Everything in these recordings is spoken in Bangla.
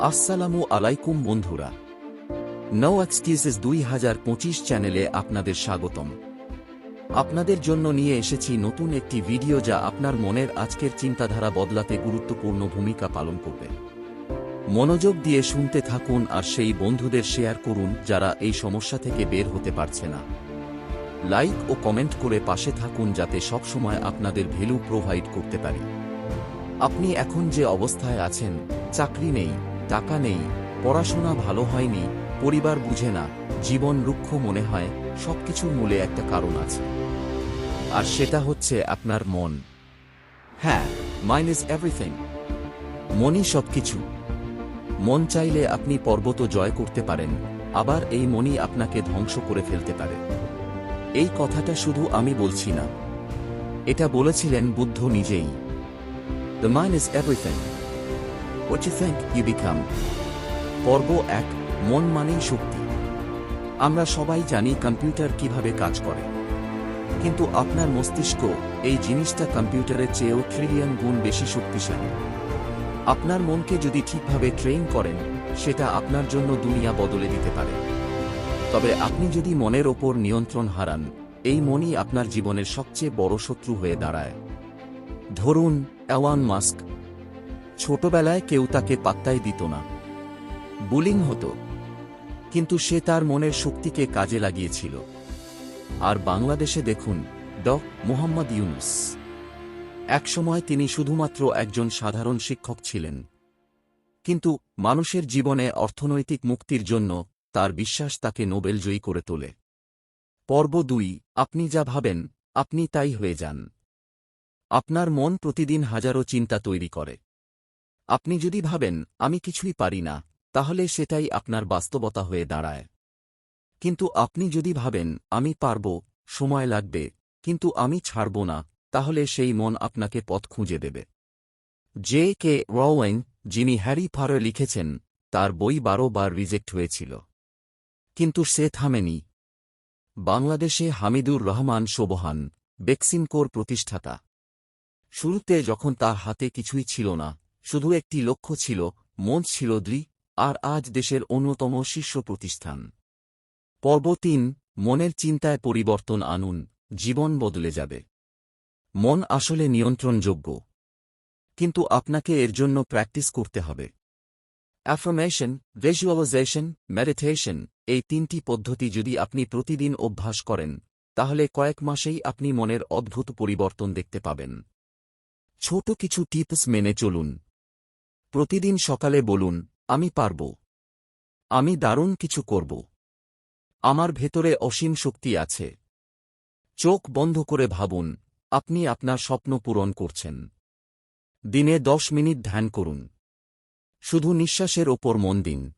আসসালামু আলাইকুম বন্ধুরা। নো এক্সকিউজেস দুই হাজার পঁচিশ চ্যানেলে আপনাদের স্বাগতম। আপনাদের জন্য নিয়ে এসেছি নতুন একটি ভিডিও যা আপনার মনের আজকের চিন্তাধারা বদলাতে গুরুত্বপূর্ণ ভূমিকা পালন করবে। মনোযোগ দিয়ে শুনতে থাকুন আর সেই বন্ধুদের শেয়ার করুন যারা এই সমস্যা থেকে বের হতে পারছে না। লাইক ও কমেন্ট করে পাশে থাকুন যাতে সবসময় আপনাদের ভ্যালু প্রোভাইড করতে পারি। আপনি এখন যে অবস্থায় আছেন, চাকরি নেই টাকা নেই, পড়াশোনা ভালো হয়নি, পরিবার বুঝে না, জীবন রুক্ষ মনে হয়, সবকিছুর মূলে একটা কারণ আছে। আর সেটা হচ্ছে আপনার মন। হ্যাঁ মাইন্ড ইজ এভরিথিং মনই সবকিছু। মন চাইলে আপনি পর্বত জয় করতে পারেন, আবার এই মনই আপনাকে ধ্বংস করে ফেলতে পারে। এই কথাটা শুধু আমি বলছি না। এটা বলেছিলেন বুদ্ধ নিজেই। The mind is everything What you think, you become. পর্ব এক মন মানেই শক্তি। আমরা সবাই জানি কম্পিউটার কীভাবে কাজ করে। কিন্তু আপনার মস্তিষ্ক এই জিনিসটা কম্পিউটারের চেয়েও ট্রিলিয়ন গুণ বেশি শক্তিশালী। আপনার মনকে যদি ঠিকভাবে ট্রেন করেন সেটা আপনার জন্য দুনিয়া বদলে দিতে পারে। তবে আপনি যদি মনের ওপর নিয়ন্ত্রণ হারান এই মনই আপনার জীবনের সবচেয়ে বড় শত্রু হয়ে দাঁড়ায়। ধরুন অ্যাওয়ান মাস্ক ছোটবেলায় কেউ তাকে পাত্তাই দিত না। বুলিং হতো, কিন্তু সে তার মনের শক্তিকে কাজে লাগিয়েছিল। আর বাংলাদেশে দেখুন, ড. মোহাম্মদ ইউনুস। একসময় তিনি শুধুমাত্র একজন সাধারণ শিক্ষক ছিলেন। কিন্তু মানুষের জীবনে অর্থনৈতিক মুক্তির জন্য তার বিশ্বাস তাকে নোবেল জয়ী করে তোলে। পর্ব দুই, আপনি যা ভাবেন, আপনি তাই হয়ে যান। আপনার মন প্রতিদিন হাজারো চিন্তা তৈরি করে। আপনি যদি ভাবেন, আমি কিছুই পারি না, তাহলে সেটাই আপনার বাস্তবতা হয়ে দাঁড়ায়। কিন্তু আপনি যদি ভাবেন, আমি পারব, সময় লাগবে, কিন্তু আমি ছাড়ব না, তাহলে সেই মন আপনাকে পথ খুঁজে দেবে। জে কে রওয়েন যিনি হ্যারি ফারে লিখেছেন, তার বই বারো বার রিজেক্ট হয়েছিল। কিন্তু সে থামেনি। বাংলাদেশে হামিদুর রহমান সোবহান বেক্সিমকোর প্রতিষ্ঠাতা। শুরুতে যখন তার হাতে কিছুই ছিল না শুধু একটি লক্ষ্য ছিল মঞ্চ ছিল দ্রি আর আজ দেশের অন্যতম শীর্ষ প্রতিষ্ঠান। পর্ব তিন, মনের চিন্তায় পরিবর্তন আনুন, জীবন বদলে যাবে। মন আসলে নিয়ন্ত্রণযোগ্য। কিন্তু আপনাকে এর জন্য প্র্যাকটিস করতে হবে। অ্যাফার্মেশন, ভিজুয়ালাইজেশন, মেডিটেশন, এই তিনটি পদ্ধতি যদি আপনি প্রতিদিন অভ্যাস করেন, তাহলে কয়েক মাসেই আপনি মনের অদ্ভুত পরিবর্তন দেখতে পাবেন। ছোট কিছু টিপস মেনে চলুন। প্রতিদিন সকালে বলুন, আমি পারব। আমি দারুণ কিছু করব। আমার ভেতরে অসীম শক্তি আছে। চোখ বন্ধ করে ভাবুন, আপনি আপনার স্বপ্ন পূরণ করছেন। দিনে দশ মিনিট ধ্যান করুন। শুধু নিঃশ্বাসের ওপর মন দিন।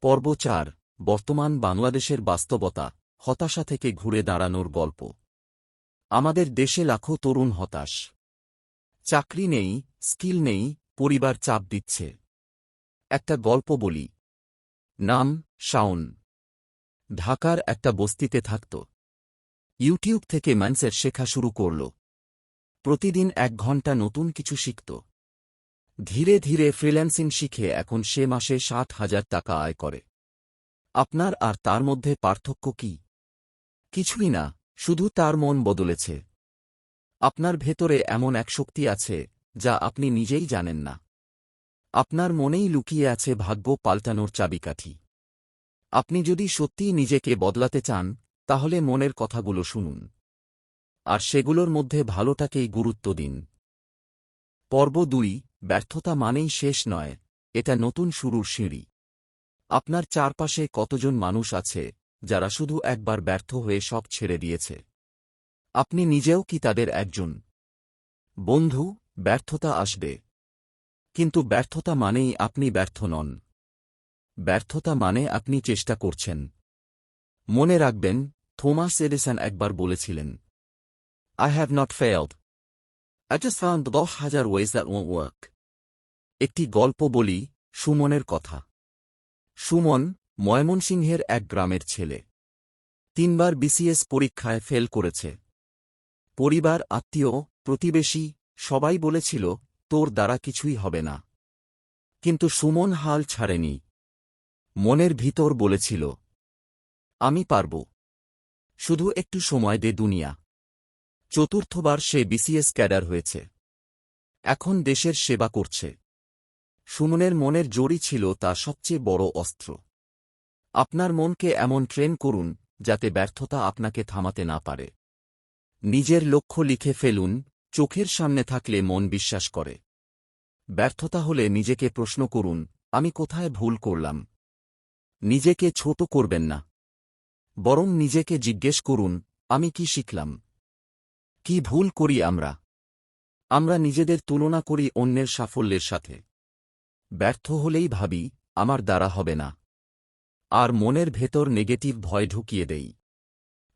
পর্ব চার, বর্তমান বাংলাদেশের বাস্তবতা, হতাশা থেকে ঘুরে দাঁড়ানোর গল্প। আমাদের দেশে লাখো তরুণ হতাশ। চাকরি নেই, স্কিল নেই পরিবার চাপ দিচ্ছে। একটা গল্প বলি। নাম, শাওন। ঢাকার একটা বস্তিতে থাকত। ইউটিউব থেকে ম্যান্সের শেখা শুরু করল। প্রতিদিন এক ঘণ্টা নতুন কিছু শিখত। ধীরে ধীরে ফ্রিল্যান্সিং শিখে এখন সে মাসে ষাট হাজার টাকা আয় করে। আপনার আর তার মধ্যে পার্থক্য কি? কিছুই না, শুধু তার মন বদলেছে। আপনার ভেতরে এমন এক শক্তি আছে যা আপনি নিজেই জানেন না। আপনার মনেই লুকিয়ে আছে ভাগ্য পাল্টানোর চাবিকাঠি। আপনি যদি সত্যিই নিজেকে বদলাতে চান, তাহলে মনের কথাগুলো শুনুন। আর সেগুলোর মধ্যে ভালোটাকেই গুরুত্ব দিন। পর্ব দুই, ব্যর্থতা মানেই শেষ নয়, এটা নতুন শুরুর সিঁড়ি। আপনার চারপাশে কতজন মানুষ আছে, যারা শুধু একবার ব্যর্থ হয়ে সব ছেড়ে দিয়েছে? আপনি নিজেও কি তাদের একজন? বন্ধু ব্যর্থতা আসবে। কিন্তু ব্যর্থতা মানেই আপনি ব্যর্থ নন। ব্যর্থতা মানে আপনি চেষ্টা করছেন। মনে রাখবেন, থোমাস এডিসন একবার বলেছিলেন I have not failed I just found দশ হাজার ওয়েজ দ্যাট ওয়ান্ট ওয়ার্ক একটি গল্প বলি সুমনের কথা। সুমন ময়মনসিংহের এক গ্রামের ছেলে। তিনবার বিসিএস পরীক্ষায় ফেল করেছে। পরিবার, আত্মীয়, প্রতিবেশী সবাই বলেছিল, তোর দ্বারা কিছুই হবে না। কিন্তু সুমন হাল ছাড়েনি। মনের ভিতর বলেছিল, আমি পারব। শুধু একটু সময় দে দুনিয়া। চতুর্থবার সে বিসিএস ক্যাডার হয়েছে। এখন দেশের সেবা করছে। সুমনের মনের জোরই ছিল তা সবচেয়ে বড় অস্ত্র। আপনার মনকে এমন ট্রেন করুন, যাতে ব্যর্থতা আপনাকে থামাতে না পারে। নিজের লক্ষ্য লিখে ফেলুন চোখের সামনে থাকলে মন বিশ্বাস করে। ব্যর্থতা হলে নিজেকে প্রশ্ন করুন, আমি কোথায় ভুল করলাম? নিজেকে ছোট করবেন না। বরং নিজেকে জিজ্ঞেস করুন, আমি কি শিখলাম? কি ভুল করি আমরা? আমরা নিজেদের তুলনা করি অন্যের সাফল্যের সাথে। ব্যর্থ হলেই ভাবি, আমার দ্বারা হবে না। আর মনের ভেতর নেগেটিভ ভয় ঢুকিয়ে দেই।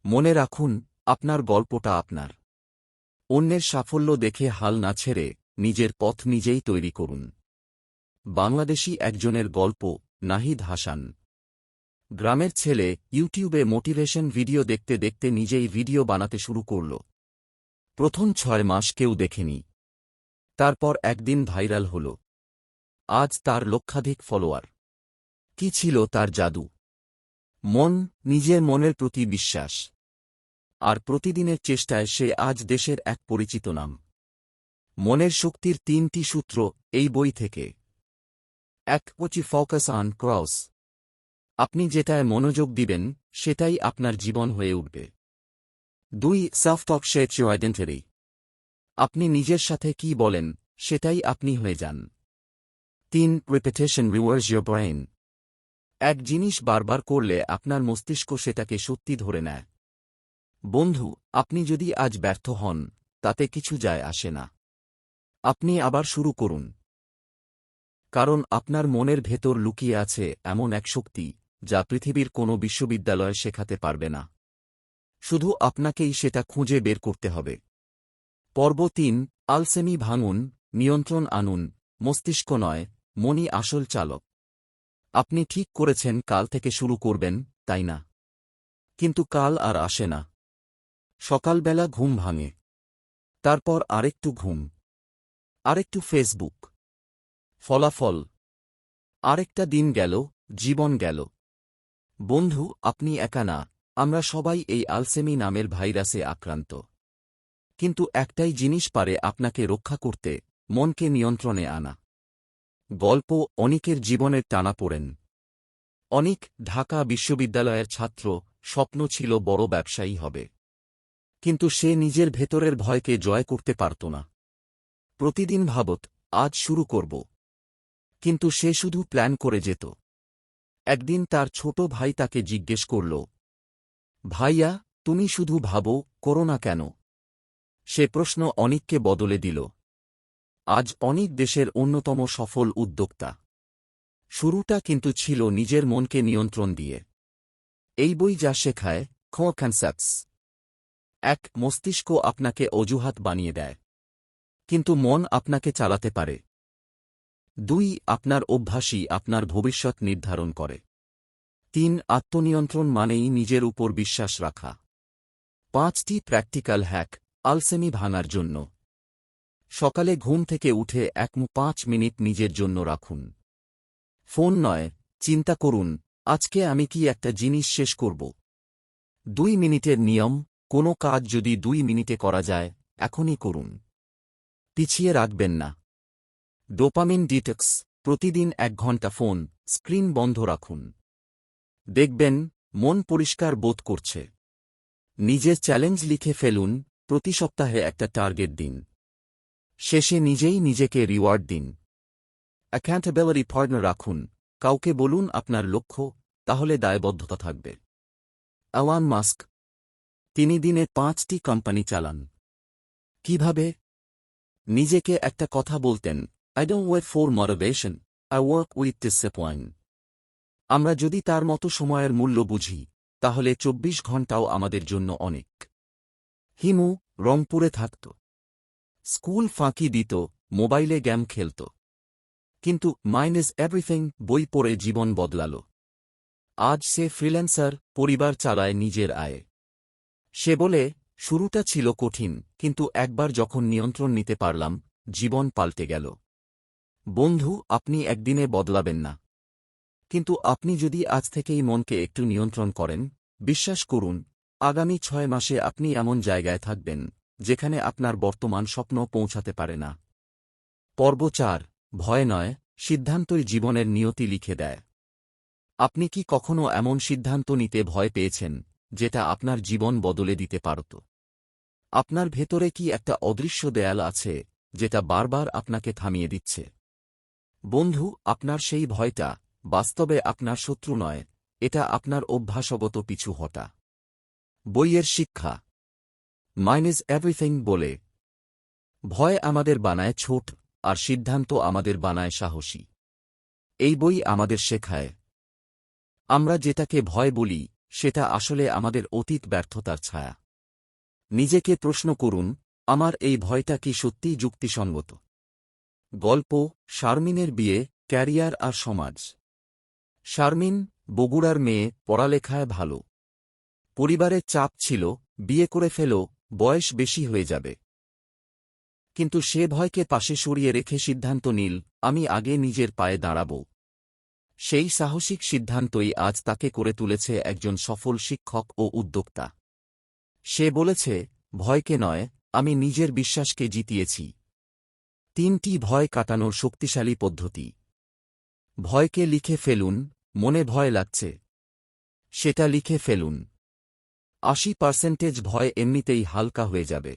মনে রাখুন, আপনার গল্পটা আপনার। অন্যের সাফল্য দেখে হাল না ছেড়ে নিজের পথ নিজেই তৈরি করুন। বাংলাদেশি একজনের গল্প, নাহিদ হাসান। গ্রামের ছেলে ইউটিউবে মোটিভেশন ভিডিও দেখতে দেখতে নিজেই ভিডিও বানাতে শুরু করল। প্রথম ছয় মাস কেউ দেখেনি। তারপর একদিন ভাইরাল হল। আজ তার লক্ষাধিক ফলোয়ার। কি ছিল তার জাদু? মন, নিজের মনের প্রতি বিশ্বাস। আর প্রতিদিনের চেষ্টায় সে আজ দেশের এক পরিচিত নাম। মনের শক্তির তিনটি সূত্র এই বই থেকে। এক পচি ফোকাস অন ক্রস। আপনি যেটায় মনোযোগ দিবেন, সেটাই আপনার জীবন হয়ে উঠবে। দুই সেলফ টক শেট আপনি নিজের সাথে কি বলেন, সেটাই আপনি হয়ে যান। তিন রিপিটেশন রিওয়ার্স ইয়োর ব্রেইন এক জিনিস বারবার করলে আপনার মস্তিষ্ক সেটাকে সত্যি ধরে নেয়। বন্ধু, আপনি যদি আজ ব্যর্থ হন, তাতে কিছু যায় আসে না। আপনি আবার শুরু করুন। কারণ আপনার মনের ভেতর লুকিয়ে আছে এমন এক শক্তি, যা পৃথিবীর কোনো বিশ্ববিদ্যালয় শেখাতে পারবে না। শুধু আপনাকেই সেটা খুঁজে বের করতে হবে। পর্ব তিন, আলসেমি ভাঙুন, নিয়ন্ত্রণ আনুন, মস্তিষ্ক নয় মনি আসল চালক। আপনি ঠিক করেছেন, কাল থেকে শুরু করবেন, তাই না? কিন্তু কাল আর আসে না। সকালবেলা ঘুম ভাঙে। তারপর আরেকটু ঘুম। আরেকটু ফেসবুক ফলাফল। আরেকটা দিন গেল, জীবন গেল। বন্ধু, আপনি একা না, আমরা সবাই এই আলসেমি নামের ভাইরাসে আক্রান্ত। কিন্তু একটাই জিনিস পারে আপনাকে রক্ষা করতে, মনকে নিয়ন্ত্রণে আনা। গল্প অনিকের জীবনের টানা পড়েন। অনিক, ঢাকা বিশ্ববিদ্যালয়ের ছাত্র, স্বপ্ন ছিল বড় ব্যবসায়ী হবে। কিন্তু সে নিজের ভেতরের ভয়কে জয় করতে পারত না। প্রতিদিন ভাবত, আজ শুরু করব। কিন্তু সে শুধু প্ল্যান করে যেত। একদিন তার ছোট ভাই তাকে জিজ্ঞেস করল, ভাইয়া, তুমি শুধু ভাবো, করো না কেন? সে প্রশ্ন অনিককে বদলে দিল, আজ অনেক দেশের অন্যতম সফল উদ্যোক্তা। শুরুটা কিন্তু ছিল নিজের মনকে নিয়ন্ত্রণ দিয়ে। এই বই যা শেখায়, খ এক, মস্তিষ্ক আপনাকে অজুহাত বানিয়ে দেয়। কিন্তু মন আপনাকে চালাতে পারে। দুই, আপনার অভ্যাসই আপনার ভবিষ্যৎ নির্ধারণ করে। তিন, আত্মনিয়ন্ত্রণ মানেই নিজের উপর বিশ্বাস রাখা। পাঁচটি প্র্যাকটিক্যাল হ্যাক, আলসেমি ভাঙার জন্য। সকালে ঘুম থেকে উঠে এক পাঁচ মিনিট নিজের জন্য রাখুন। ফোন নয়, চিন্তা করুন, আজকে আমি কি একটা জিনিস শেষ করব? দুই মিনিটের নিয়ম কোনো কাজ যদি দুই মিনিটে করা যায়, এখনই করুন। পিছিয়ে রাখবেন না। ডোপামিন ডিটেক্স, প্রতিদিন এক ঘণ্টা ফোন, স্ক্রিন বন্ধ রাখুন। দেখবেন, মন পরিষ্কার বোধ করছে। নিজের চ্যালেঞ্জ লিখে ফেলুন, প্রতি সপ্তাহে একটা টার্গেট দিন। শেষে নিজেই নিজেকে রিওয়ার্ড দিন। অ্যাকাউন্টেবিলিটি পার্টনার রাখুন। কাউকে বলুন আপনার লক্ষ্য, তাহলে দায়বদ্ধতা থাকবে। অ্যাওয়ান মাস্ক তিনি দিনে পাঁচটি কোম্পানি চালান। কীভাবে? নিজেকে একটা কথা বলতেন I don't wait for motivation I work with disappoint আমরা যদি তার মতো সময়ের মূল্য বুঝি, তাহলে চব্বিশ ঘন্টাও আমাদের জন্য অনেক। হিমু রংপুরে থাকত। স্কুল ফাঁকি দিত, মোবাইলে গেম খেলত। কিন্তু মাইন্ড ইজ এভরিথিং বই পড়ে জীবন বদলাল। আজ সে ফ্রিল্যান্সার পরিবার চালায় নিজের আয়ে। সে বলে, শুরুটা ছিল কঠিন, কিন্তু একবার যখন নিয়ন্ত্রণ নিতে পারলাম, জীবন পাল্টে গেল। বন্ধু, আপনি একদিনে বদলাবেন না। কিন্তু আপনি যদি আজ থেকেই মনকে একটু নিয়ন্ত্রণ করেন, বিশ্বাস করুন, আগামী ছয় মাসে আপনি এমন জায়গায় থাকবেন, যেখানে আপনার বর্তমান স্বপ্ন পৌঁছাতে পারে না। পর্ব চার, ভয় নয়, সিদ্ধান্তই জীবনের নিয়তি লিখে দেয়। আপনি কি কখনো এমন সিদ্ধান্ত নিতে ভয় পেয়েছেন? যেটা আপনার জীবন বদলে দিতে পারত। আপনার ভেতরে কি একটা অদৃশ্য দেয়াল আছে, যেটা বারবার আপনাকে থামিয়ে দিচ্ছে? বন্ধু, আপনার সেই ভয়টা বাস্তবে আপনার শত্রু নয়, এটা আপনার অভ্যাসগত পিছু হটা। বইয়ের শিক্ষা। মাইন ইজ এভরিথিং বলে, ভয় আমাদের বানায় ছোট, আর সিদ্ধান্ত আমাদের বানায় সাহসী। এই বই আমাদের শেখায়। আমরা যেটাকে ভয় বলি সেটা আসলে আমাদের অতীত ব্যর্থতার ছায়া। নিজেকে প্রশ্ন করুন, আমার এই ভয়টা কি সত্যিই যুক্তিসঙ্গত? গল্প, শারমিনের বিয়ে, ক্যারিয়ার আর সমাজ। শারমিন, বগুড়ার মেয়ে, পড়ালেখায় ভালো। পরিবারের চাপ ছিল, বিয়ে করে ফেল, বয়স বেশি হয়ে যাবে। কিন্তু সে ভয়কে পাশে সরিয়ে রেখে সিদ্ধান্ত নিল, আমি আগে নিজের পায়ে দাঁড়াব। সেই সাহসিক সিদ্ধান্তই আজ তাকে করে তুলেছে একজন সফল শিক্ষক ও উদ্যোক্তা। সে বলেছে, ভয়কে নয়, আমি নিজের বিশ্বাসকে জিতিয়েছি। তিনটি ভয় কাটানোর শক্তিশালী পদ্ধতি। ভয়কে লিখে ফেলুন, মনে ভয় লাগছে। সেটা লিখে ফেলুন। আশি পার্সেন্টেজ ভয় এমনিতেই হালকা হয়ে যাবে।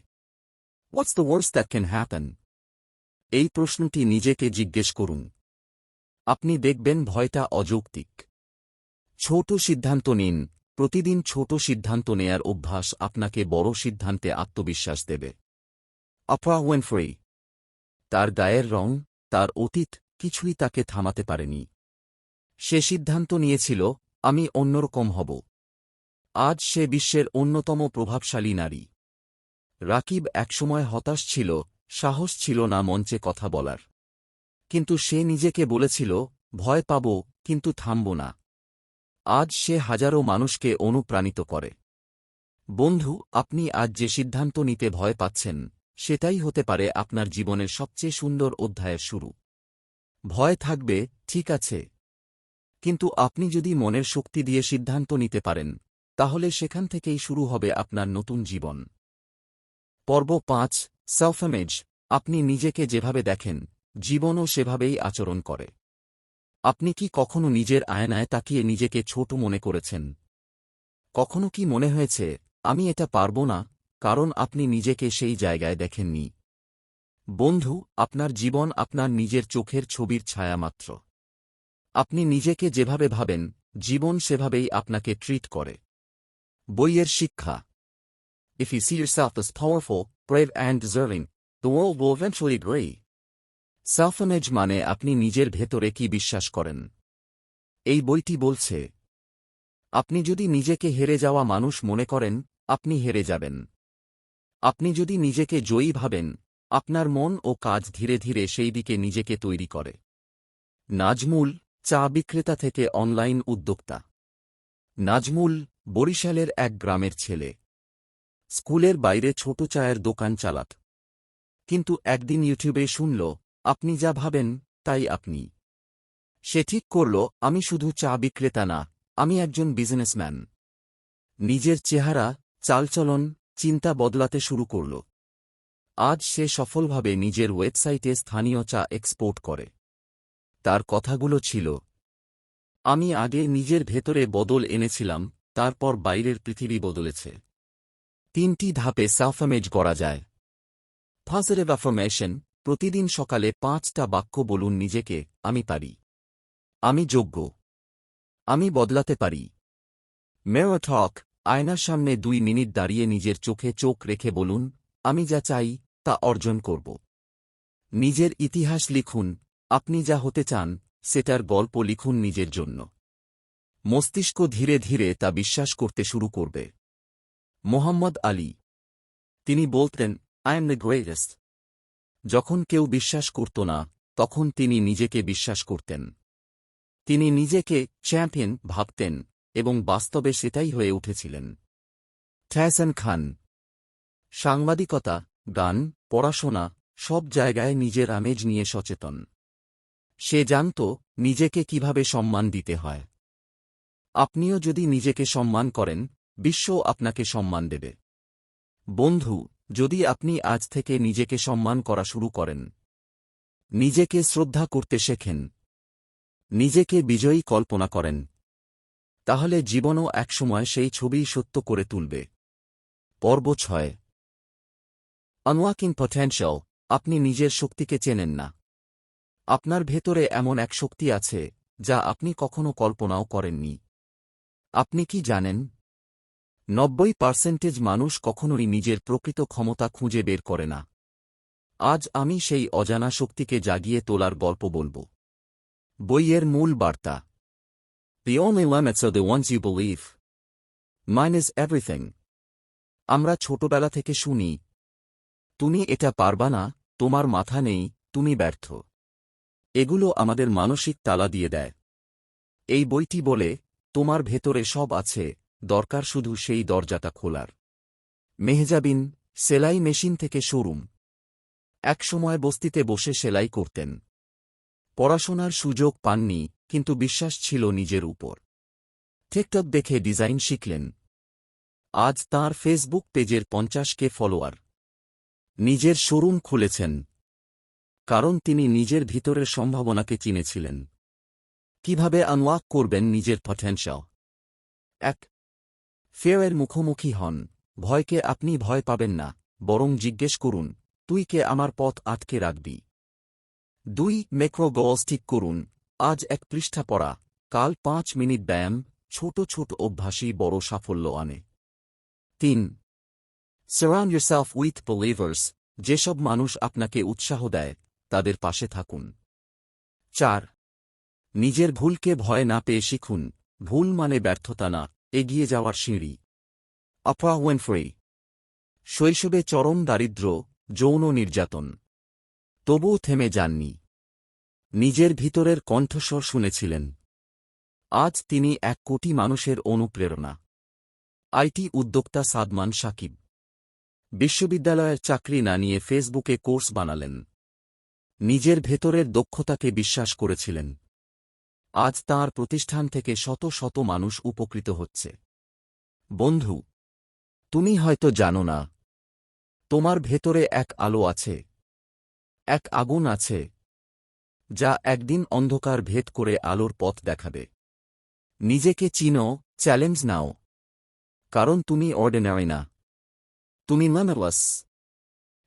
What's the worse that can happen এই প্রশ্নটি নিজেকে জিজ্ঞেস করুন। আপনি দেখবেন ভয়টা অযৌক্তিক। ছোট সিদ্ধান্ত নিন, প্রতিদিন ছোট সিদ্ধান্ত নেয়ার অভ্যাস আপনাকে বড় সিদ্ধান্তে আত্মবিশ্বাস দেবে। আফরা ওয়েনফ্রি। তার গায়ের রং, তার অতীত কিছুই তাকে থামাতে পারেনি। সে সিদ্ধান্ত নিয়েছিল, আমি অন্যরকম হব। আজ সে বিশ্বের অন্যতম প্রভাবশালী নারী। রাকিব একসময় হতাশ ছিল, সাহস ছিল না মঞ্চে কথা বলার। কিন্তু সে নিজেকে বলেছিল, ভয় পাব, কিন্তু থামব না। আজ সে হাজারো মানুষকে অনুপ্রাণিত করে। বন্ধু, আপনি আজ যে সিদ্ধান্ত নিতে ভয় পাচ্ছেন, সেটাই হতে পারে আপনার জীবনের সবচেয়ে সুন্দর অধ্যায়ের শুরু। ভয় থাকবে, ঠিক আছে। কিন্তু আপনি যদি মনের শক্তি দিয়ে সিদ্ধান্ত নিতে পারেন, তাহলে সেখান থেকেই শুরু হবে আপনার নতুন জীবন। পর্ব পাঁচ সেলফেমেজ আপনি নিজেকে যেভাবে দেখেন জীবনও সেভাবেই আচরণ করে। আপনি কি কখনো নিজের আয়নায় তাকিয়ে নিজেকে ছোট মনে করেছেন? কখনো কি মনে হয়েছে আমি এটা পারব না কারণ আপনি নিজেকে সেই জায়গায় দেখেননি বন্ধু আপনার জীবন আপনার নিজের চোখের ছবির ছায়া মাত্র। আপনি নিজেকে যেভাবে ভাবেন জীবন সেভাবেই আপনাকে ট্রিট করে। বইয়ের শিক্ষা। If you see yourself as powerful, brave and deserving, the world will eventually. Self image মানে আপনি নিজের ভেতরে কি বিশ্বাস করেন। এই বইটি বলছে, আপনি যদি নিজেকে হেরে যাওয়া মানুষ মনে করেন, আপনি হেরে যাবেন। আপনি যদি নিজেকে জয়ী ভাবেন, আপনার মন ও কাজ ধীরে ধীরে সেই দিকে নিজেকে তৈরি করে। নাজমুল, চা বিক্রেতা থেকে অনলাইন উদ্যোক্তা। নাজমুল, বরিশালের এক গ্রামের ছেলে। স্কুলের বাইরে ছোট চায়ের দোকান চালাত। কিন্তু একদিন ইউটিউবে শুনল আপনি যা ভাবেন, তাই আপনি। সে ঠিক করল, আমি শুধু চা বিক্রেতা না, আমি একজন বিজনেসম্যান। নিজের চেহারা, চালচলন, চিন্তা বদলাতে শুরু করল। আজ সে সফলভাবে নিজের ওয়েবসাইটে স্থানীয় চা এক্সপোর্ট করে। তার কথাগুলো ছিল, আমি আগে নিজের ভেতরে বদল এনেছিলাম, তারপর বাইরের পৃথিবী বদলেছে। তিনটি ধাপে সাফামেজ করা যায়। পজিটিভ অ্যাফরমেশন প্রতিদিন সকালে পাঁচটা বাক্য বলুন নিজেকে, আমি পারি। আমি যোগ্য। আমি বদলাতে পারি। মেরোথক আয়নার সামনে দুই মিনিট দাঁড়িয়ে নিজের চোখে চোখ রেখে বলুন, আমি যা চাই, তা অর্জন করব। নিজের ইতিহাস লিখুন, আপনি যা হতে চান, সেটার গল্প লিখুন নিজের জন্য। মস্তিষ্ক ধীরে ধীরে তা বিশ্বাস করতে শুরু করবে। মোহাম্মদ আলী। তিনি বলতেন আই এম দ্য গ্রেটেস্ট যখন কেউ বিশ্বাস করত না, তখন তিনি নিজেকে বিশ্বাস করতেন। তিনি নিজেকে চ্যাম্পিয়ন ভাবতেন এবং বাস্তবে সেটাই হয়ে উঠেছিলেন। ফ্যাশন খান। সাংবাদিকতা, গান, পড়াশোনা, সব জায়গায় নিজের আমেজ নিয়ে সচেতন। সে জানত নিজেকে কীভাবে সম্মান দিতে হয়। আপনিও যদি নিজেকে সম্মান করেন, বিশ্ব আপনাকে সম্মান দেবে। বন্ধু যদি আপনি আজ থেকে নিজেকে সম্মান করা শুরু করেন। নিজেকে শ্রদ্ধা করতে শেখেন। নিজেকে বিজয়ী কল্পনা করেন। তাহলে জীবনও একসময় সেই ছবি সত্য করে তুলবে। পর্ব ছয়। আনওয়াকিং পটেনশিয়াল আপনি নিজের শক্তিকে চেনেন না। আপনার ভেতরে এমন এক শক্তি আছে, যা আপনি কখনো কল্পনাও করেননি। আপনি কি জানেন? নব্বই পার্সেন্টেজ মানুষ কখনোই নিজের প্রকৃত ক্ষমতা খুঁজে বের করে না। আজ আমি সেই অজানা শক্তিকে জাগিয়ে তোলার গল্প বলব। বইয়ের মূল বার্তা। The only limits are the ones you believe. Mine everything. আমরা ছোটবেলা থেকে শুনি, তুমি এটা পারবা না, তোমার মাথা নেই, তুমি ব্যর্থ। এগুলো আমাদের মানসিক তালা দিয়ে দেয়। এই বইটি বলে, তোমার ভেতরে সব আছে দরকার শুধু সেই দরজাটা খোলার। মেহজাবিন সেলাই মেশিন থেকে শোরুম একসময় বস্তিতে বসে সেলাই করতেন। পড়াশোনার সুযোগ পাননি, কিন্তু বিশ্বাস ছিল নিজের উপর। টিকটক দেখে ডিজাইন শিখলেন। আজ তার ফেসবুক পেজের পঞ্চাশ কে ফলোয়ার। নিজের শোরুম খুলেছেন। কারণ তিনি নিজের ভিতরের সম্ভাবনাকে চিনেছিলেন। কীভাবে আনওয়াক করবেন নিজের পটেনশিয়াল এক ফেয়ারের মুখোমুখি হন। ভয়কে আপনি ভয় পাবেন না, বরং জিজ্ঞেস করুন, তুই কে আমার পথ আটকে রাখবি? দুই মেক্রো গোলস ঠিক করুন। আজ এক পৃষ্ঠা পড়া, কাল পাঁচ মিনিট ব্যায়াম, ছোট ছোট অভ্যাসই বড় সাফল্য আনে। তিন সারাউন্ড yourself উইথ believers, যেসব মানুষ আপনাকে উৎসাহ দেয়, তাদের পাশে থাকুন। চার, নিজের ভুলকে ভয় না পেয়ে শিখুন। ভুল মানে ব্যর্থতা না। এগিয়ে যাওয়ার সিঁড়ি। আপা ওয়েনফ্রি। শৈশবে চরম দারিদ্র্য, যৌন নির্যাতন। তবুও থেমে যাননি। নিজের ভিতরের কণ্ঠস্বর শুনেছিলেন। আজ তিনি এক কোটি মানুষের অনুপ্রেরণা। আইটি উদ্যোক্তা সাদমান সাকিব। বিশ্ববিদ্যালয়ের চাকরি না নিয়ে ফেসবুকে কোর্স বানালেন। নিজের ভেতরের দক্ষতাকে বিশ্বাস করেছিলেন। আজ তার প্রতিষ্ঠান থেকে শত শত মানুষ উপকৃত হচ্ছে। বন্ধু, তুমি হয়তো জানো না, তোমার ভেতরে এক আলো আছে, এক আগুন আছে, যা একদিন অন্ধকার ভেদ করে আলোর পথ দেখাবে। নিজেকে চিনো, চ্যালেঞ্জ নাও, কারণ তুমি অর্ডিনারি না। তুমি ম্যামেলাস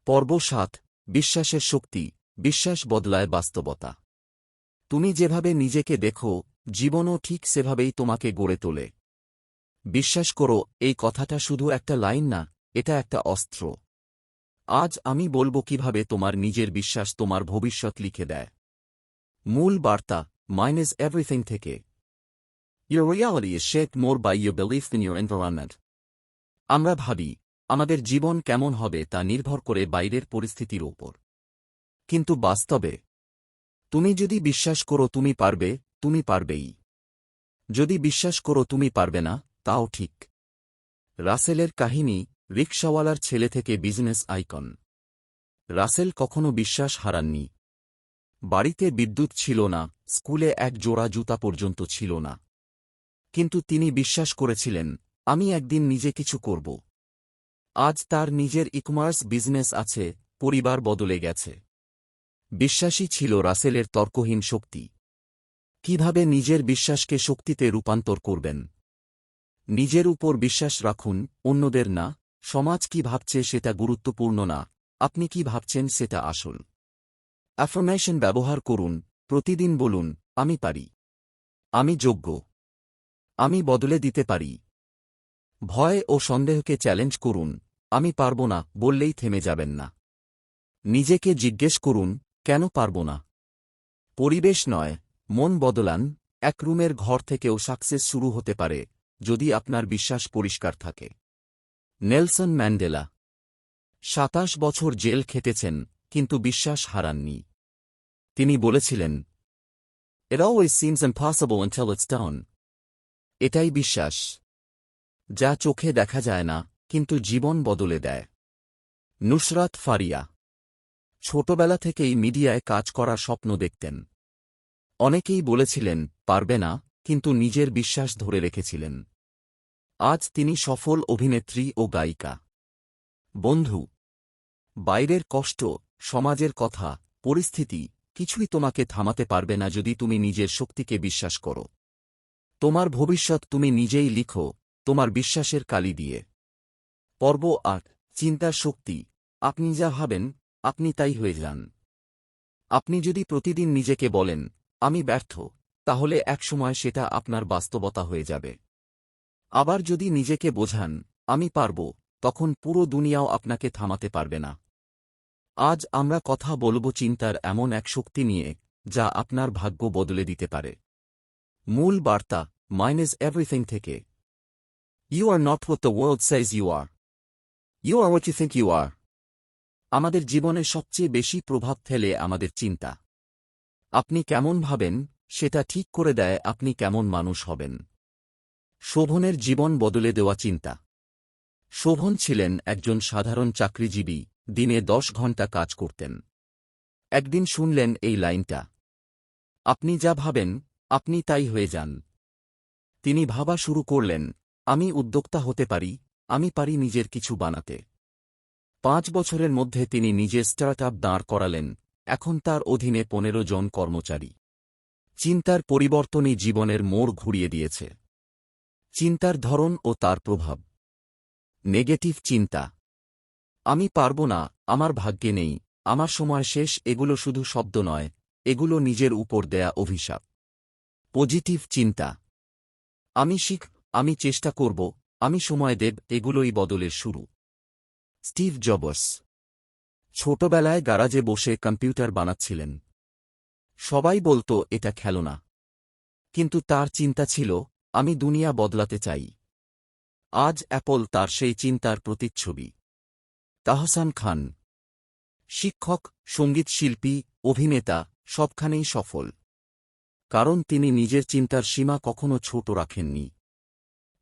পর্ব সাত, বিশ্বাসের শক্তি, বিশ্বাস বদলায় বাস্তবতা। তুমি যেভাবে নিজেকে দেখো, জীবনও ঠিক সেভাবেই তোমাকে গড়ে তোলে। বিশ্বাস করো, এই কথাটা শুধু একটা লাইন না, এটা একটা অস্ত্র। আজ আমি বলব কীভাবে তোমার নিজের বিশ্বাস তোমার ভবিষ্যৎ লিখে দেয়। মূল বার্তা মাইনেজ এভরিথিং থেকে। Your reality is shaped more by your belief than your. আমরা ভাবি, আমাদের জীবন কেমন হবে তা নির্ভর করে বাইরের পরিস্থিতির ওপর। কিন্তু বাস্তবে তুমি যদি বিশ্বাস করো তুমি পারবে, তুমি পারবেই। যদি বিশ্বাস করো তুমি পারবে না, তাও ঠিক। রাসেলের কাহিনী রিক্সাওয়ালার ছেলে থেকে বিজনেস আইকন। রাসেল কখনো বিশ্বাস হারাননি। বাড়িতে বিদ্যুৎ ছিল না, স্কুলে এক জোড়া জুতা পর্যন্ত ছিল না। কিন্তু তিনি বিশ্বাস করেছিলেন, আমি একদিন নিজে কিছু করব। আজ তার নিজের ইকমার্স বিজনেস আছে, পরিবার বদলে গেছে। বিশ্বাসী ছিল রাসেলের তর্কহীন শক্তি। কীভাবে নিজের বিশ্বাসকে শক্তিতে রূপান্তর করবেন? নিজের উপর বিশ্বাস রাখুন, অন্যদের না। সমাজ কি ভাবছে সেটা গুরুত্বপূর্ণ না। আপনি কি ভাবছেন সেটা আসল? অ্যাফরমেশন ব্যবহার করুন, প্রতিদিন বলুন, আমি পারি। আমি যোগ্য। আমি বদলে দিতে পারি। ভয় ও সন্দেহকে চ্যালেঞ্জ করুন, আমি পারব না বললেই থেমে যাবেন না। নিজেকে জিজ্ঞেস করুন কেন পারব না? পরিবেশ নয়, মন বদলান, এক রুমের ঘর থেকেও সাকসেস শুরু হতে পারে, যদি আপনার বিশ্বাস পরিষ্কার থাকে। Nelson Mandela. সাতাশ বছর জেল খেটেছেন, কিন্তু বিশ্বাস হারাননি। তিনি বলেছিলেন, It always seems impossible until it's done. এটাই বিশ্বাস। যা চোখে দেখা যায় না, কিন্তু জীবন বদলে দেয়। নুসরাত ফারিয়া। ছোটবেলা থেকেই মিডিয়ায় কাজ করার স্বপ্ন দেখতেন। অনেকেই বলেছিলেন, পারবে না, কিন্তু নিজের বিশ্বাস ধরে রেখেছিলেন। আজ তিনি সফল অভিনেত্রী ও গায়িকা। বন্ধু, বাইরের কষ্ট, সমাজের কথা, পরিস্থিতি, কিছুই তোমাকে থামাতে পারবে না যদি তুমি নিজের শক্তিকে বিশ্বাস করো। তোমার ভবিষ্যৎ তুমি নিজেই লিখো, তোমার বিশ্বাসের কালি দিয়ে। পর্ব আট, চিন্তার শক্তি। আপনি যা ভাবেন আপনি তাই হয়ে যান। আপনি যদি প্রতিদিন নিজেকে বলেন, আমি ব্যর্থ, তাহলে একসময় সেটা আপনার বাস্তবতা হয়ে যাবে। আবার যদি নিজেকে বোঝান, আমি পারব, তখন পুরো দুনিয়াও আপনাকে থামাতে পারবে না। আজ আমরা কথা বলব চিন্তার এমন এক শক্তি নিয়ে, যা আপনার ভাগ্য বদলে দিতে পারে। মূল বার্তা মাইনেজ এভরিথিং থেকে you are not what the world says you are you are what you think you are আমাদের জীবনে সবচেয়ে বেশি প্রভাব ফেলে আমাদের চিন্তা। আপনি কেমন ভাবেন, সেটা ঠিক করে দেয় আপনি কেমন মানুষ হবেন। শোভনের জীবন বদলে দেওয়া চিন্তা। শোভন ছিলেন একজন সাধারণ চাকরিজীবী, দিনে দশ ঘণ্টা কাজ করতেন। একদিন শুনলেন এই লাইনটা। আপনি যা ভাবেন, আপনি তাই হয়ে যান। তিনি ভাবা শুরু করলেন, আমি উদ্যোক্তা হতে পারি, আমি পারি নিজের কিছু বানাতে। পাঁচ বছরের মধ্যে তিনি নিজের স্টার্ট আপ দাঁড় করালেন, এখন তার অধীনে পনেরো জন কর্মচারী। চিন্তার পরিবর্তনই জীবনের মোড় ঘুরিয়ে দিয়েছে। চিন্তার ধরন ও তার প্রভাব। নেগেটিভ চিন্তা। আমি পারব না, আমার ভাগ্যে নেই, আমার সময় শেষ, এগুলো শুধু শব্দ নয়, এগুলো নিজের উপর দেয়া অভিশাপ। পজিটিভ চিন্তা। আমি শিখ, আমি চেষ্টা করব, আমি সময় দেব, এগুলোই বদলের শুরু। Steve Jobs. ছোটবেলায় গারাজে বসে কম্পিউটার বানাচ্ছিলেন। সবাই বলতো, এটা খেলনা। কিন্তু তার চিন্তা ছিল, আমি দুনিয়া বদলাতে চাই। আজ অ্যাপল তার সেই চিন্তার প্রতিচ্ছবি। তাহসান খান। শিক্ষক, সংগীত শিল্পী, অভিনেতা, সবখানেই সফল। কারণ তিনি নিজের চিন্তার সীমা কখনো ছোট রাখেননি।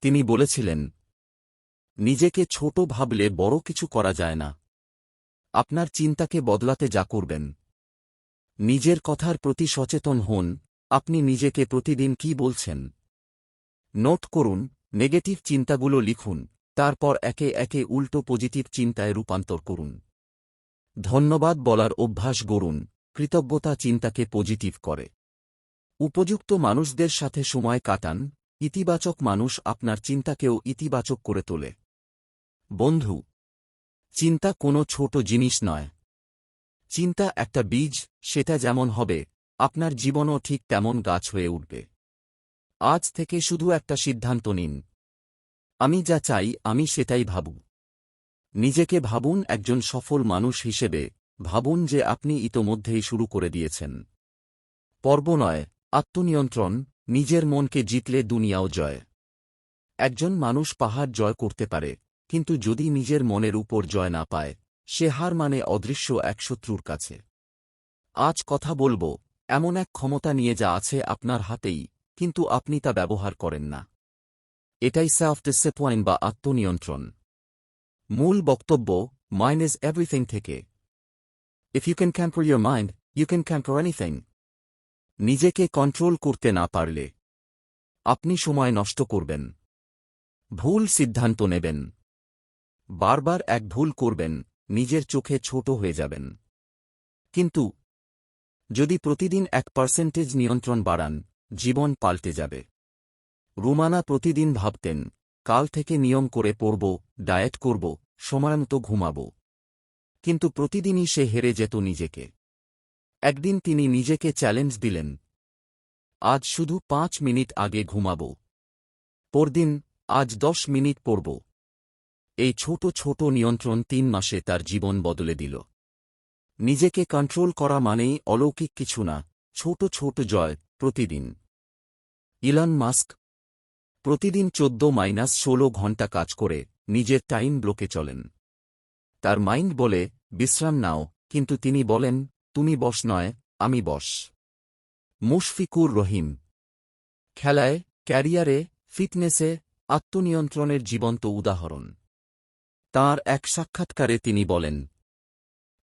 তিনি বলেছিলেন নিজেকে ছোট ভাবলে বড় কিছু করা যায় না। আপনার চিন্তাকে বদলাতে যা করবেন। নিজের কথার প্রতি সচেতন হন, আপনি নিজেকে প্রতিদিন কি বলছেন। নোট করুন, নেগেটিভ চিন্তাগুলো লিখুন, তারপর একে একে উল্টো পজিটিভ চিন্তায় রূপান্তর করুন। ধন্যবাদ বলার অভ্যাস গড়ুন, কৃতজ্ঞতা চিন্তাকে পজিটিভ করে। উপযুক্ত মানুষদের সাথে সময় কাটান, ইতিবাচক মানুষ আপনার চিন্তাকেও ইতিবাচক করে তোলে। বন্ধু, চিন্তা কোনো ছোট জিনিস নয়। চিন্তা একটা বীজ, সেটা যেমন হবে, আপনার জীবনও ঠিক তেমন গাছ হয়ে উঠবে। আজ থেকে শুধু একটা সিদ্ধান্ত নিন। আমি যা চাই, আমি সেটাই ভাবু নিজেকে ভাবুন একজন সফল মানুষ হিসেবে, ভাবুন যে আপনি ইতোমধ্যেই শুরু করে দিয়েছেন। পর্ব নয়, আত্মনিয়ন্ত্রণ, নিজের মনকে জিতলে দুনিয়াও জয়। একজন মানুষ পাহাড় জয় করতে পারে। কিন্তু যদি নিজের মনের উপর জয় না পায়, সে হার মানে অদৃশ্য এক শত্রুর কাছে। আজ কথা বলব, এমন এক ক্ষমতা নিয়ে যা আছে আপনার হাতেই, কিন্তু আপনি তা ব্যবহার করেন না। এটাই সেলফ ডিসিপ্লাইন বা আত্মনিয়ন্ত্রণ। মূল বক্তব্য মাইন্ড ইজ এভরিথিং থেকে। If you can conquer your mind you can conquer anything নিজেকে কন্ট্রোল করতে না পারলে, আপনি সময় নষ্ট করবেন। ভুল সিদ্ধান্ত নেবেন। বারবার এক ভুল করবেন, নিজের চোখে ছোট হয়ে যাবেন। কিন্তু, যদি প্রতিদিন এক পার্সেন্টেজ নিয়ন্ত্রণ বাড়ান, জীবন পাল্টে যাবে। রুমানা প্রতিদিন ভাবতেন, কাল থেকে নিয়ম করে পড়ব, ডায়েট করব সময়মতো ঘুমাব। কিন্তু প্রতিদিনই সে হেরে যেত নিজেকে। একদিন তিনি নিজেকে চ্যালেঞ্জ দিলেন, আজ শুধু পাঁচ মিনিট আগে ঘুমাব। পরদিন আজ দশ মিনিট পড়ব। এই ছোট ছোট নিয়ন্ত্রণ তিন মাসে তার জীবন বদলে দিল। নিজেকে কন্ট্রোল করা মানেই অলৌকিক কিছু না, ছোট ছোট জয় প্রতিদিন। ইলন মাস্ক, প্রতিদিন চোদ্দ মাইনাস ষোলো ঘণ্টা কাজ করে নিজের টাইম ব্লকে চলেন। তার মাইন্ড বলে, বিশ্রাম নাও। কিন্তু তিনি বলেন, তুমি বস নয়, আমি বস। মুশফিকুর রহিম, খেলায়, ক্যারিয়ারে, ফিটনেসে, আত্মনিয়ন্ত্রণের জীবন্ত উদাহরণ। তার এক সাক্ষাৎকারে তিনি বলেন,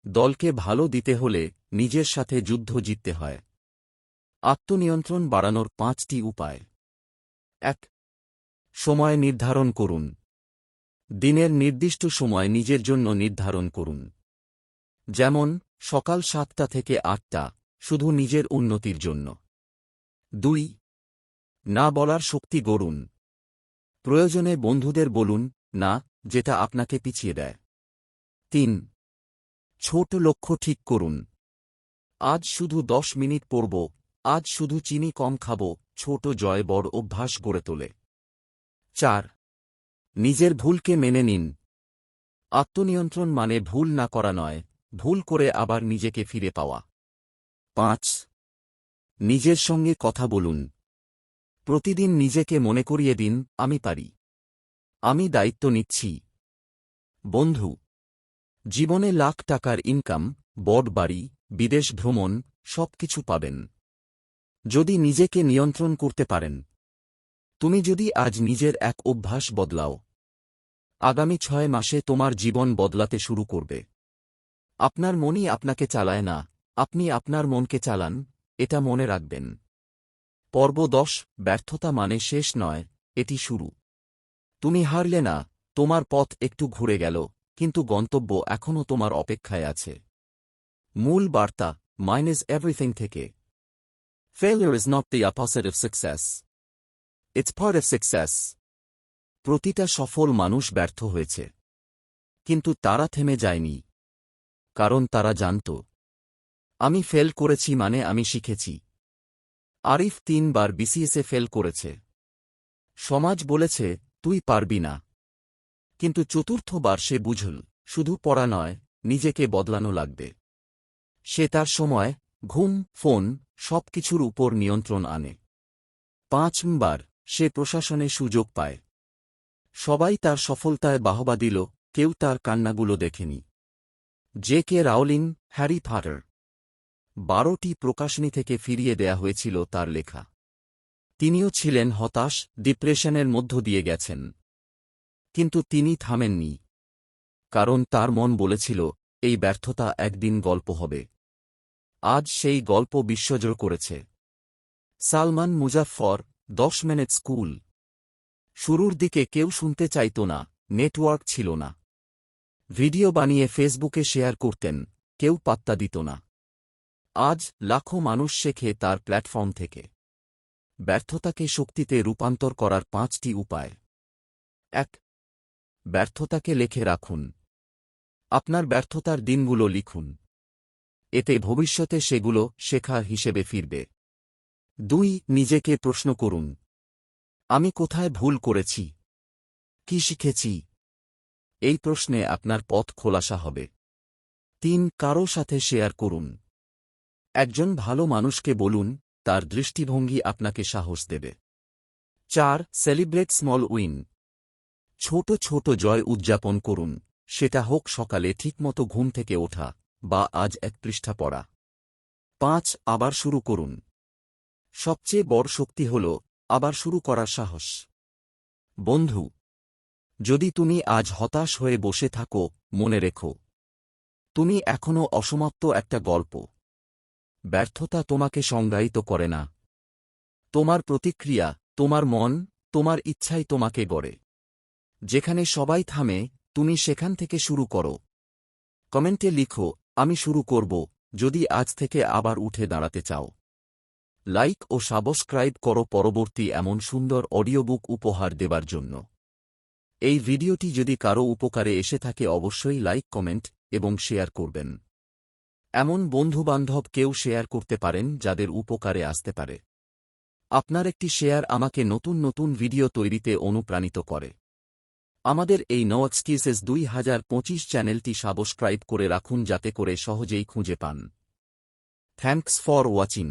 দলকে ভালো দিতে হলে নিজের সাথে যুদ্ধ জিততে হয়। আত্মনিয়ন্ত্রণ বাড়ানোর পাঁচটি উপায়। এক, সময় নির্ধারণ করুন। দিনের নির্দিষ্ট সময় নিজের জন্য নির্ধারণ করুন। যেমন, সকাল সাতটা থেকে আটটা শুধু নিজের উন্নতির জন্য। দুই, না বলার শক্তি গড়ুন। প্রয়োজনে বন্ধুদের বলুন, না যেটা আপনাকে পিছিয়ে দেয়। তিন, ছোট লক্ষ্য ঠিক করুন। আজ শুধু দশ মিনিট পড়ব, আজ শুধু চিনি কম খাব, ছোট জয় বড় অভ্যাস গড়ে তোলে। চার, নিজের ভুলকে মেনে নিন। আত্মনিয়ন্ত্রণ মানে ভুল না করা নয়, ভুল করে আবার নিজেকে ফিরে পাওয়া। পাঁচ, নিজের সঙ্গে কথা বলুন। প্রতিদিন নিজেকে মনে করিয়ে দিন, আমি পারি। আমি দায়িত্ব নিচ্ছি। বন্ধু, জীবনে লাখ টাকার ইনকাম বড় বাড়ি, বিদেশ ভ্রমণ সব কিছু পাবেন। যদি নিজেকে নিয়ন্ত্রণ করতে পারেন। তুমি যদি আজ নিজের এক অভ্যাস বদলাও। আগামী ছয় মাসে তোমার জীবন বদলাতে শুরু করবে। আপনার মনই আপনাকে চালায় না, আপনি আপনার মনকে চালান, এটা মনে রাখবেন। পর্ব দশ, ব্যর্থতা মানে শেষ নয়, এটি শুরু। তুমি হারলে না, তোমার পথ একটু ঘুরে গেল, কিন্তু গন্তব্য এখনও তোমার অপেক্ষায় আছে। মূল বার্তা মাইনেজ এভরিথিং থেকে। Failure is not the opposite of success it's part of success প্রতিটা সফল মানুষ ব্যর্থ হয়েছে। কিন্তু তারা থেমে যায়নি। কারণ তারা জানত। আমি ফেল করেছি মানে আমি শিখেছি। আরিফ তিনবার বিসিএসে ফেল করেছে। সমাজ বলেছে তুই পারবি না। কিন্তু চতুর্থবার সে বুঝল, শুধু পড়া নয়, নিজেকে বদলানো লাগবে। সে তার সময়, ঘুম, ফোন সব কিছুর উপর নিয়ন্ত্রণ আনে। পাঁচবার সে প্রশাসনে সুযোগ পায়। সবাই তার সফলতায় বাহবা দিল, কেউ তার কান্নাগুলো দেখেনি। জে কে রাওলিং হ্যারি ফাটার বারোটি প্রকাশনী থেকে ফিরিয়ে দেয়া হয়েছিল তার লেখা। তিনিও ছিলেন হতাশ, ডিপ্রেশনের মধ্য দিয়ে গেছেন। কিন্তু তিনি থামেননি। কারণ তার মন বলেছিল, এই ব্যর্থতা একদিন গল্প হবে। আজ সেই গল্প বিশ্বজোর করেছে। সালমান মুজাফফর, দশ মিনিট স্কুল। শুরুর দিকে কেউ শুনতে চাইত না, নেটওয়ার্ক ছিল না। ভিডিও বানিয়ে ফেসবুকে শেয়ার করতেন, কেউ পাত্তা দিত না। আজ লাখো মানুষ শেখে তার প্ল্যাটফর্ম থেকে। ব্যর্থতাকে শক্তিতে রূপান্তর করার পাঁচটি উপায়। এক, ব্যর্থতাকে লেখে রাখুন। আপনার ব্যর্থতার দিনগুলো লিখুন। এতে ভবিষ্যতে সেগুলো শেখার হিসেবে ফিরবে। দুই, নিজেকে প্রশ্ন করুন। আমি কোথায় ভুল করেছি? কি শিখেছি? এই প্রশ্নে আপনার পথ খোলাসা হবে। তিন, কারও সাথে শেয়ার করুন। একজন ভালো মানুষকে বলুন তার দৃষ্টিভঙ্গি আপনাকে সাহস দেবে। চার সেলিব্রেট স্মল উইন ছোট ছোট জয় উদযাপন করুন। সেটা হোক সকালে ঠিকমতো ঘুম থেকে ওঠা বা আজ এক পৃষ্ঠা পড়া। পাঁচ আবার শুরু করুন। সবচেয়ে বড় শক্তি হল আবার শুরু করার সাহস। বন্ধু যদি তুমি আজ হতাশ হয়ে বসে থাকো মনে রেখো। তুমি এখনও অসমাপ্ত একটা গল্প। ব্যর্থতা তোমাকে সংজ্ঞায়িত করে না। তোমার প্রতিক্রিয়া, তোমার মন, তোমার ইচ্ছাই তোমাকে গড়ে। যেখানে সবাই থামে, তুমি সেখান থেকে শুরু করো। কমেন্টে লিখো, আমি শুরু করব, যদি আজ থেকে আবার উঠে দাঁড়াতে চাও। লাইক ও সাবস্ক্রাইব করো পরবর্তী এমন সুন্দর অডিওবুক উপহার দেবার জন্য। এই ভিডিওটি যদি কারও উপকারে এসে থাকে, অবশ্যই লাইক, কমেন্ট এবং শেয়ার করবেন। এমন বন্ধুবান্ধব কেউ শেয়ার করতে পারেন যাদের উপকারে আসতে পারে। আপনার একটি শেয়ার আমাকে নতুন নতুন ভিডিও তৈরিতে অনুপ্রাণিত করে। আমাদের এই নওয়াজ কিসেস দুই হাজার পঁচিশ চ্যানেলটি সাবস্ক্রাইব করে রাখুন যাতে করে সহজেই খুঁজে পান। Thanks for watching